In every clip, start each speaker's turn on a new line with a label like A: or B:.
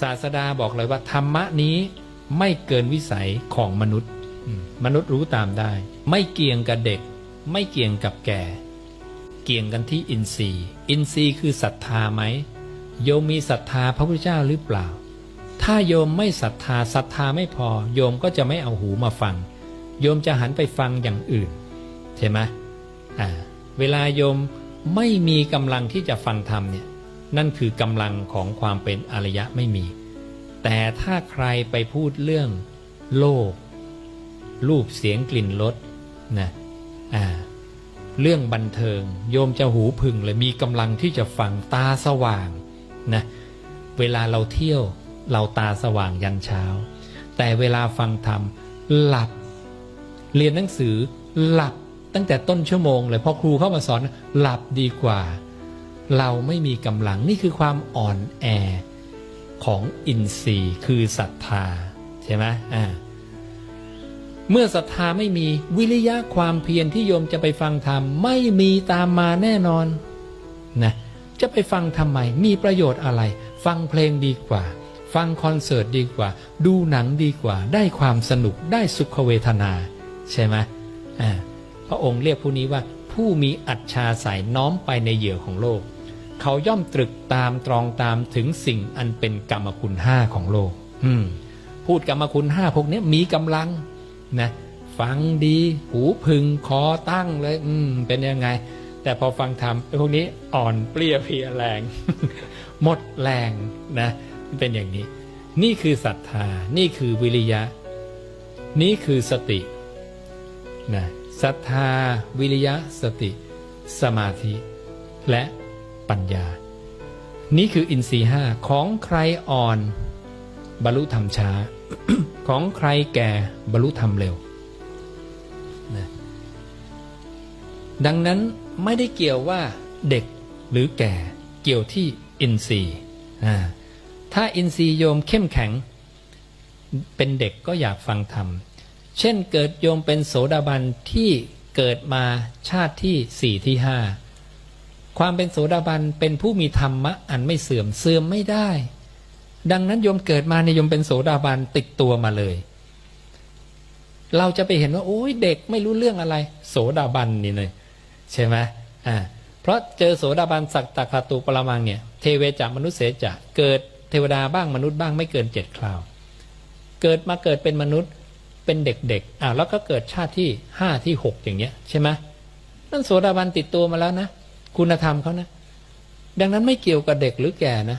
A: ศาสดาบอกเลยว่าธรรมะนี้ไม่เกินวิสัยของมนุษย์มมนุษย์รู้ตามได้ ไม่เกี่ยงกับเด็ก ไม่เกี่ยงกับแก่ เกี่ยงกันที่อินทรีย์ อินทรีย์คือศรัทธาไหมโยมมีศรัทธาพระพุทธเจ้าหรือเปล่า ถ้าโยมไม่ศรัทธาศรัทธาไม่พอ โยมก็จะไม่เอาหูมาฟัง โยมจะหันไปฟังอย่างอื่น ใช่ไหมอ่าเวลาโยมไม่มีกำลังที่จะฟังธรรมเนี่ย นั่นคือกำลังของความเป็นอริยะไม่มี แต่ถ้าใครไปพูดเรื่องโลก รูปเสียงกลิ่นรสนะอ่าเรื่องบันเทิง โยมจะหูพึงเลยมีกำลังที่จะฟังตาสว่างนะเวลาเราเที่ยวเราตาสว่างยันเช้า แต่เวลาฟังธรรมหลับ เรียนหนังสือหลับตั้งแต่ต้นชั่วโมงเลยพอครูเข้ามาสอนหลับดีกว่า เราไม่มีกำลังนี่คือความอ่อนแอของอินทรีย์คือศรัทธาใช่ไหมอ่าเมื่อศรัทธาไม่มีวิริยะความเพียรที่โยมจะไปฟังธรรม ไม่มีตามมาแน่นอนนะจะไปฟังทำไม มีประโยชน์อะไร ฟังเพลงดีกว่า ฟังคอนเสิร์ตดีกว่า ดูหนังดีกว่า ได้ความสนุกได้สุขเวทนา ใช่ไหมอ่าพระองค์เรียกผู้นี้ว่าผู้มีอัจฉาสายน้อมไปในเหยื่อของโลก เขาย่อมตรึกตามตรองตามถึงสิ่งอันเป็นกรรมคุณห้าของโลก อืม พูดกรรมคุณห้าพวกนี้มีกำลังนะฟังดี หูพึงคอตั้งเลย อืม เป็นยังไง แต่พอฟังธรรมไอ้พวกนี้อ่อนเปรี้ยเพลียแรง หมดแรงนะเป็นอย่างนี้ นี่คือศรัทธา นี่คือวิริยะ นี่คือสตินะศรัทธาวิริยะสติ สมาธิ และ ปัญญา นี่คืออินทรีห้าของใครอ่อน บรรลุธรรมช้า ของใครแก่บรรลุธรรมเร็วนะดังนั้นไม่ได้เกี่ยวว่าเด็กหรือแก่เกี่ยวที่อินทรีย์อ่ถ้าอินทรีย์โยมเข้มแข็ง เป็นเด็กก็อยากฟังธรรม เช่นเกิดโยมเป็นโสดาบันที่เกิดมาชาติที่สี่ที่ห้า ความเป็นโสดาบันเป็นผู้มีธรรมะ อันไม่เสื่อมเสื่อมไม่ได้ ดังนั้นโยมเกิดมาในโยมเป็นโสดาบันติดตัวมาเลย เราจะไปเห็นว่า โอ้ยเด็กไม่รู้เรื่องอะไร โสดาบันนี่เลยใช่ไหมอ่าเพราะเจอโสดาบันสักตะคาตูปรมังเนี่ยเทเวจามนุษย์เสจะเกิดเทวดาบ้างมนุษย์บ้างไม่เกินเจ็ดคราว เกิดมาเกิดเป็นมนุษย์เป็นเด็กๆอ่าแล้วก็เกิดชาติที่ห้าที่หกอย่างเงี้ยใช่ไหมนั่นโสดาบันติดตัวมาแล้วนะ คุณธรรมเขานะ ดังนั้นไม่เกี่ยวกับเด็กหรือแก่นะ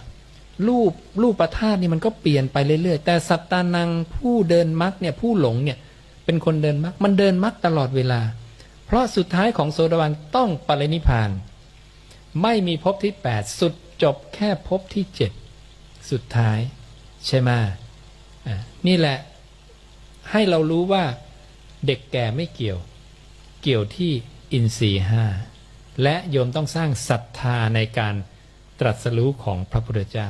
A: รูปรูปประธาตนี่มันก็เปลี่ยนไปเรื่อยๆ แต่สัตตานังผู้เดินมรรคเนี่ยผู้หลงเนี่ย เป็นคนเดินมรรคมันเดินมรรคตลอดเวลา เพราะสุดท้ายของโสดาบันต้องปรินิพาน ไม่มีภพที่8สุดจบแค่ภพที่7สุดท้าย ใช่ไหมนี่แหละให้เรารู้ว่าเด็กแก่ไม่เกี่ยว เกี่ยวที่อินทรีห้า และโยมต้องสร้างศรัทธาในการตรัสรู้ของพระพุทธเจ้า